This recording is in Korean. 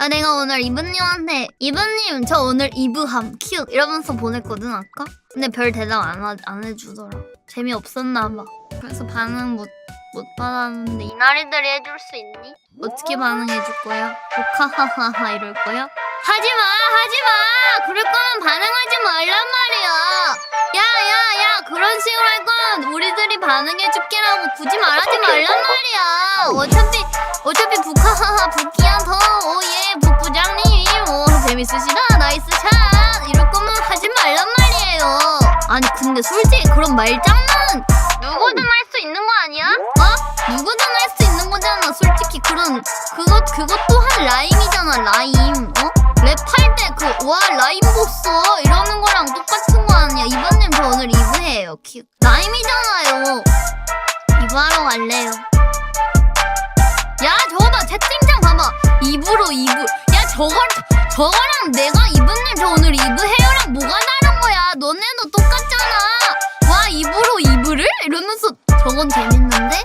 아 내가 오늘 이브님한테 이브님 저 오늘 이브함 큐! 이러면서 보냈거든 아까? 근데 별 대답 안, 하, 안 해주더라. 재미없었나 봐. 그래서 반응 못, 못 받았는데 이나리들이 해줄 수 있니? 어떻게 반응해줄 거야? 오카하하하 이럴 거야? 하지마 하지마! 그럴 거면 반응하지 말란 말이야! 야야야 그런 식으로 할 거면 우리들이 반응해줄게라고 굳이 말하지 말란 말이야! 어차피 어차피 북하하하 오 재밌으시다 나이스 샷! 이럴 거면 하지 말란 말이에요. 아니 근데 솔직히 그런 말장난! 누구든 할 수 있는 거 아니야? 어? 누구든 할 수 있는 거잖아. 솔직히 그런 그것 그것 또한 라임이잖아 라임. 어? 랩할 때그 와 라임 보소 이러는 거랑 똑같은 거 아니야? 이번님 저 오늘 이브해요. 큐 라임이잖아요. 이브하러 갈래요. 야 저거 봐. 채팅창 봐봐. 입으로 이브 야 저거 저거랑 내가 이브님 저 오늘 이브 헤어랑 뭐가 다른 거야? 너네도 똑같잖아. 와 입으로 이브를? 이러면서 저건 재밌는데